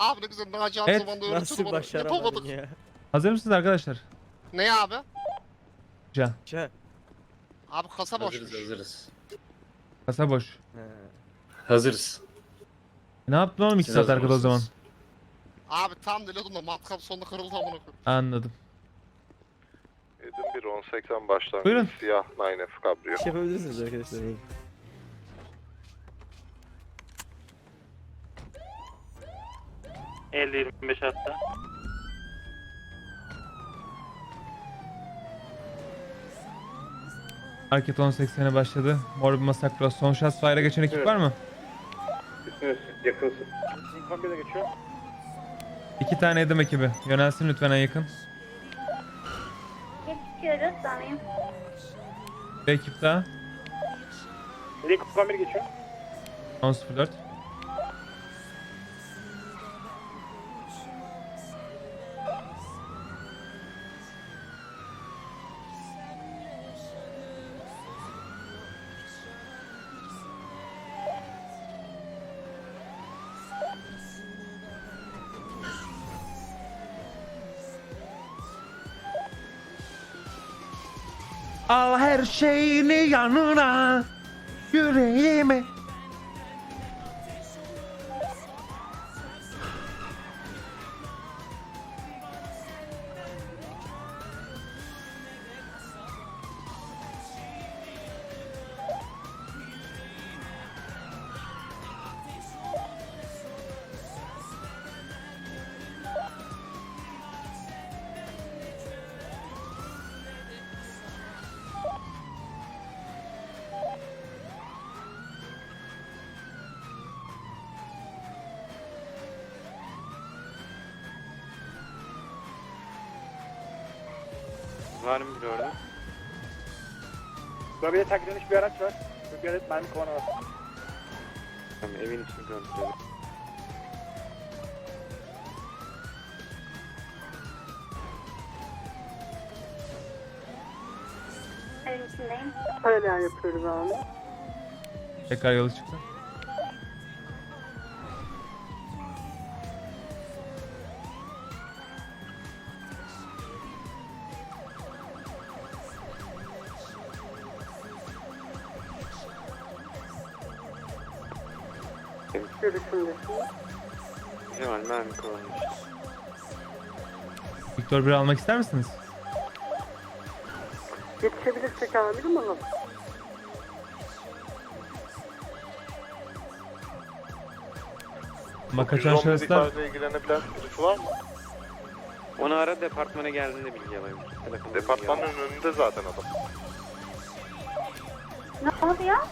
Abi ne güzel Naci abi Evet, zamanında öğretir Nasıl bana. başaramadın Yapamadık. ya? Hazır mısınız arkadaşlar? Ne abi? Can. Çe. Abi kasa boş. Hazırız hazırız. Kasa boş. He. Hazırız. Ne yaptın oğlum 2 Siz saat hazır arkada o zaman? Abi tam deliyordum da matkap sonunda kırıldı amına koyayım. Anladım. Edim 1 1080 başlangıç. Buyurun. Siyah 9F kabrio. İş yapabilirsiniz arkadaşlar. İyi. hatta. Hareket 10.80'e başladı. Mor bir masakla son şans fire'a geçen ekip var mı? Üstünüz yakınsın. 1'e geçiyor. İki tane edim ekibi. Yönelsin lütfen en yakın. Geçiyoruz sanayım. Bir ekip daha. Lincoln 1 geçiyor. 10.04. Al her şeyini yanına Yüreğime Var mı bir orada? Bölgede takip edilmiş bir araç var. Bir adet mermi kovanı var. Tamam evin içini kontrol edin. Evin içindeyim. Hala yapıyoruz abi. Tekrar yola çıktı. Görüşümdesin. Cemal mermi kullanmış. Victor 1 almak ister misiniz? Yetişebilirsek amirim ama Ama kaçan 110 şahıslar ihbarla ilgilenebilen birisi var mı? Onu ara departmana geldiğinde bilgi alayım. Departmanın önünde zaten adam. Ne oldu ya?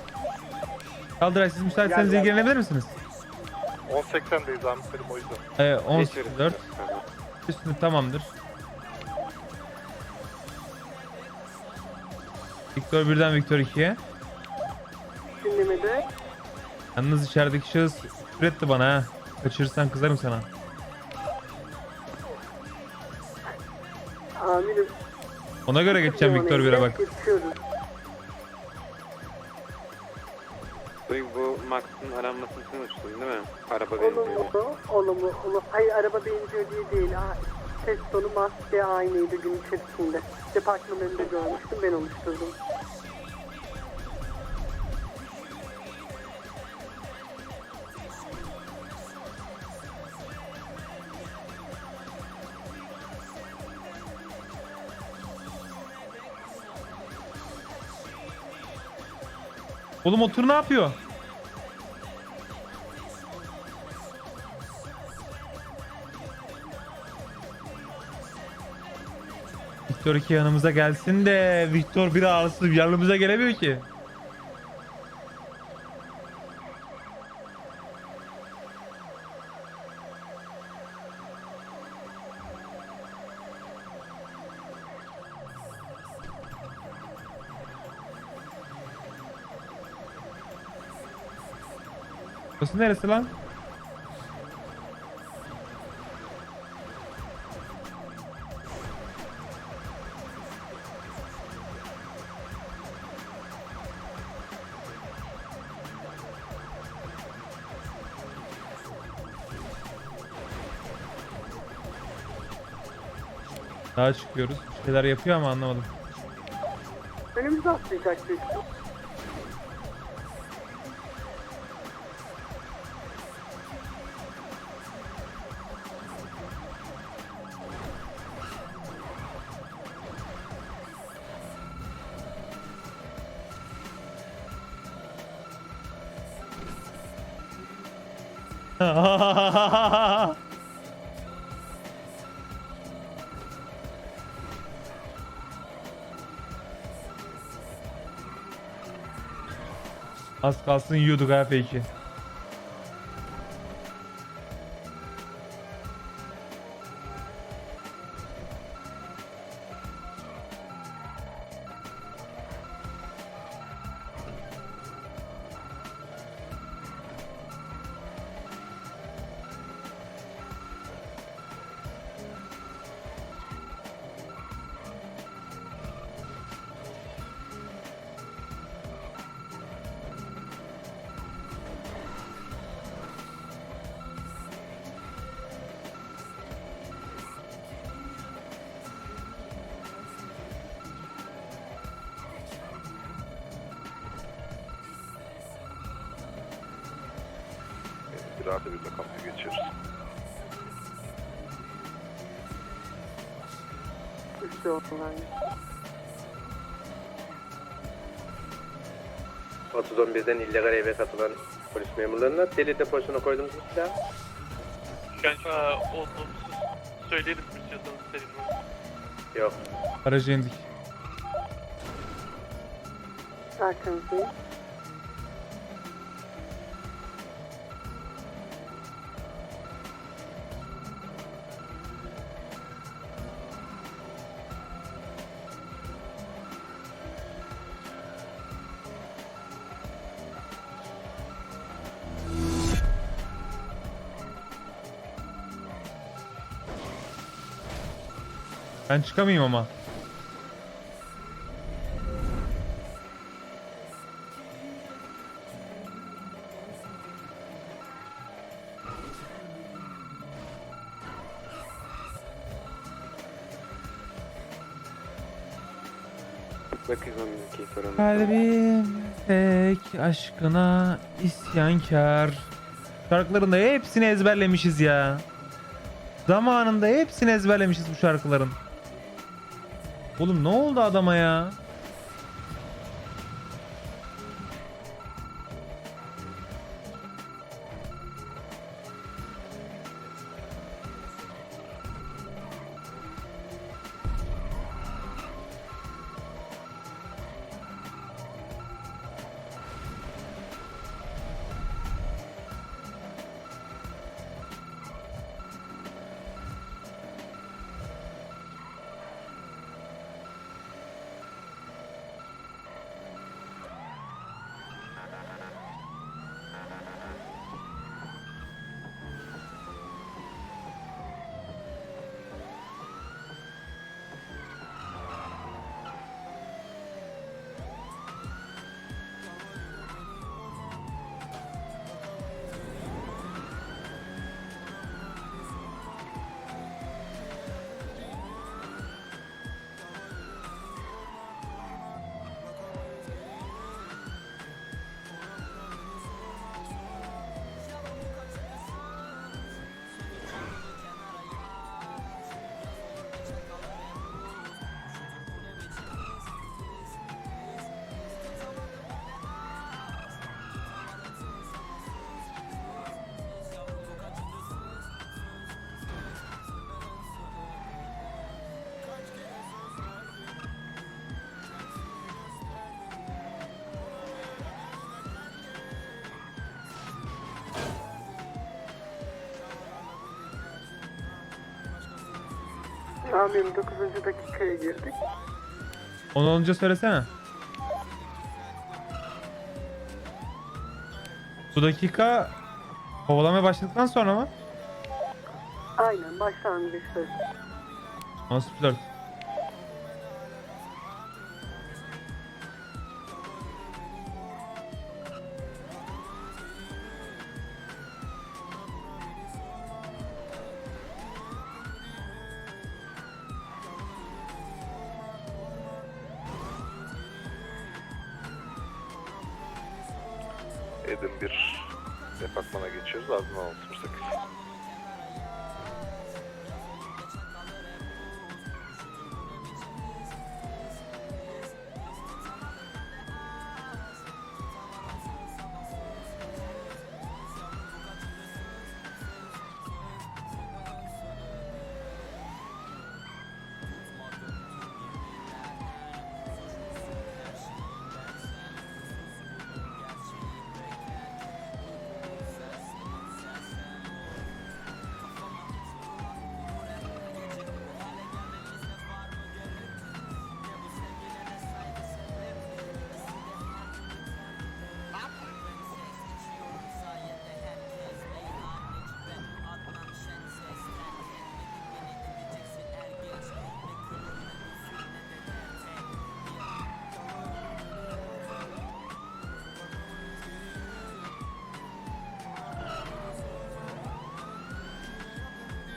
Kaldıray siz müsaitseniz ilgilenebilir misiniz? 1080'deyiz amirim o yüzden. Geçeriz. 10.04 Üstünü tamamdır. Victor 1'den Victor 2'ye. dinlemede Yalnız içerideki şahıs küfür etti bana ha. Kaçırırsan kızarım sana. amirim. Ona göre geçeceğim Victor 1'e bak. Geçiyoruz. Duygu bu Max'ın aranmasını konuştun değil mi? Araba benziyor. Olumlu, olumlu, olumlu. Hayır araba benziyor diye değil. Ha, ses tonu maske aynıydı gün içerisinde. Departmanın önünde görmüştüm ben oluşturdum. Oğlum o tır ne yapıyor? Victor 2 yanımıza gelsin de Victor 1 ağırsız yanımıza gelemiyor ki. Burası neresi lan? Daha çıkıyoruz. Bir şeyler yapıyor ama anlamadım. Önümüzde atlayacak büyük Az kalsın yiyorduk ha peki. Bir rahat bir kapıyı geçiyoruz. Üstü oldular. 3011'den illegal eve katılan polis memurlarına deli deposuna koyduğumuz bu silah. Ben aa, olumsuz söyleriz mi istiyorsanız Yok. Araca indik. Arkanızdayım. Ben çıkamayayım ama. Bakın 12 sorun. Kalbim tek aşkına isyankar. Şarkıların da hepsini ezberlemişiz ya. Zamanında hepsini ezberlemişiz bu şarkıların. Oğlum ne oldu adama ya? Amirim 9. dakikaya girdik. Onu olunca söylesene. Bu dakika kovalamaya başladıktan sonra mı? Aynen başlangıçta. Nasıl flört? Edim bir departmana geçiyoruz. Ardından 608.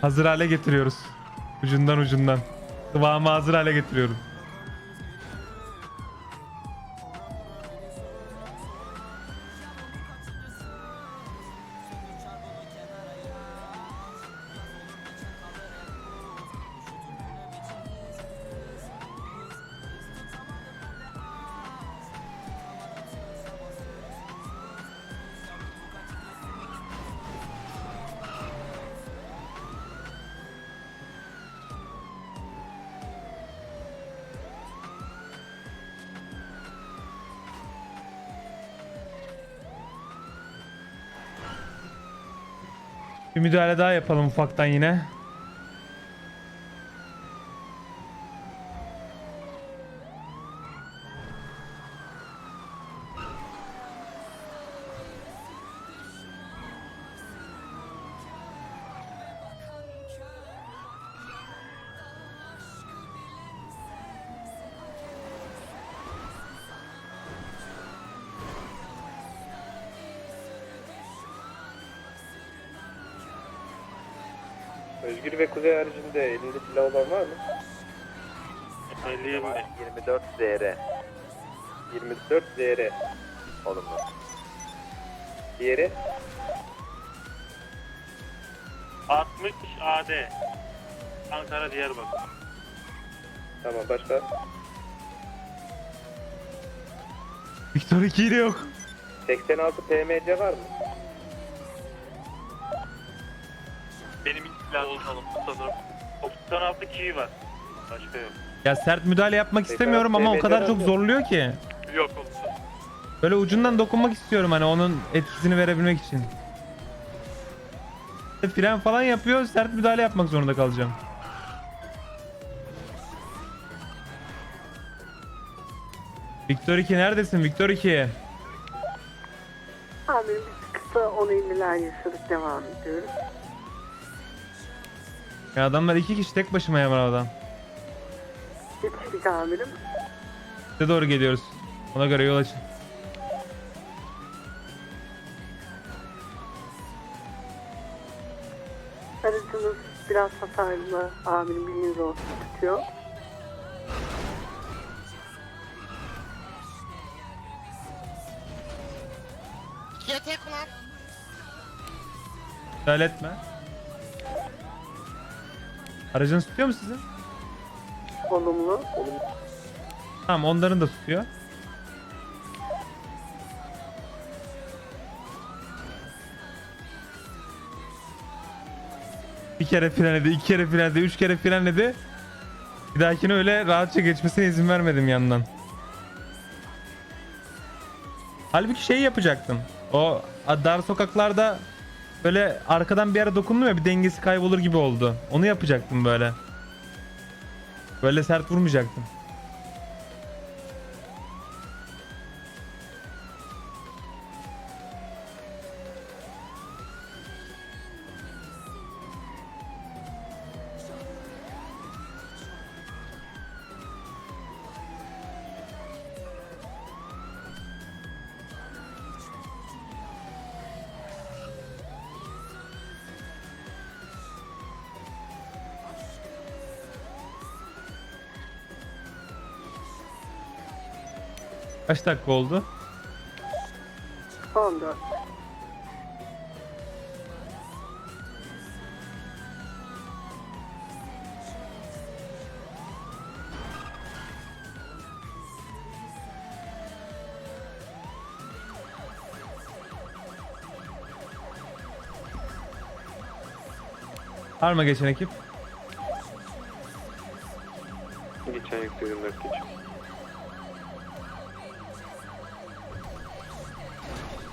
Hazır hale getiriyoruz. Ucundan ucundan. Kıvamı hazır hale getiriyorum. Bir müdahale daha yapalım ufaktan yine. Özgür ve Kuzey haricinde elinde silah olan var mı? 50 25. 24 ZR. 24 ZR. Olumlu. Diğeri? 60 AD. Ankara Diyarbakır. Tamam başka? Victor 2'yi de yok. 86 PMC var mı? Silahım olmalı sanırım. 96 kiwi var. Başka yok. Ya sert müdahale yapmak istemiyorum ama o kadar çok zorluyor ki. Yok olsun. Böyle ucundan dokunmak istiyorum hani onun etkisini verebilmek için. Fren falan yapıyor sert müdahale yapmak zorunda kalacağım. Victor 2 neredesin Victor 2? Amirim biz kısa 10.50'ler yaşadık devam ediyoruz. Ya adamlar iki kişi tek başıma ya arabadan. Yetiştik amirim. Size doğru geliyoruz. Ona göre yol açın. Aracınız biraz hasarlı amirim bilginiz olsun tutuyor. Tek ulan. Müdahale etme. Aracınız tutuyor mu sizin? Olumlu. Tamam onların da tutuyor. Bir kere frenledi, iki kere frenledi, üç kere frenledi. Bir dahakine öyle rahatça geçmesine izin vermedim yandan. Halbuki şey yapacaktım. O dar sokaklarda böyle arkadan bir ara dokundum ya bir dengesi kaybolur gibi oldu. Onu yapacaktım böyle. Böyle sert vurmayacaktım. Kaç dakika oldu? 14. Var mı geçen ekip? Geçen yükte 24 geçiyor.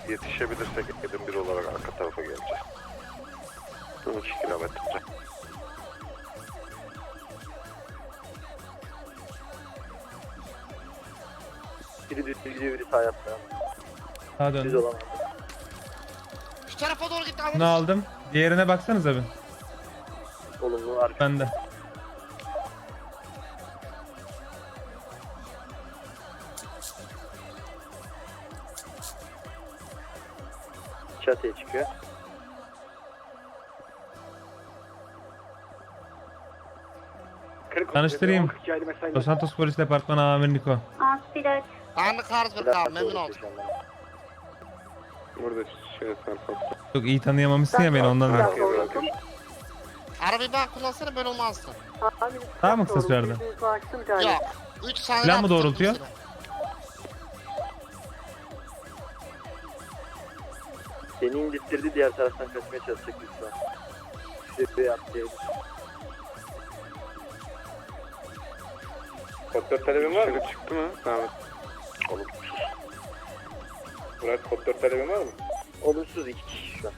Yetişebilirsek edim bir olarak arka tarafa geleceğiz. 12 kilometre. Biri düz gidiyor biri sağ yaptı. Sağa Düz dön. olan. Şu tarafa doğru gitti Bunu aldım. Diğerine baksanıza bir. Olumlu arka. Bende. Çatıya çıkıyor. Tanıştırayım. 42 ayrı mesai. Los Santos Polis Departmanı Amir Niko. De Carlsberg abi memnun oldum. Burada şöyle sarfak. Çok iyi tanıyamamışsın ya beni ondan. Da. Arabayı ben kullansana ben olmazdım. Amirim, Daha mı kısa tane. Yok. 3 saniye Plan mı doğrultuyor? seni. Seni indirtirdi diğer taraftan kaçmaya çalışacak lütfen. Şuraya yaptı. Kod 4 talebin var mı? çıktı mı? Tamam. Olumsuz. Burak kod 4 talebin var mı? Olumsuz iki kişi şu an.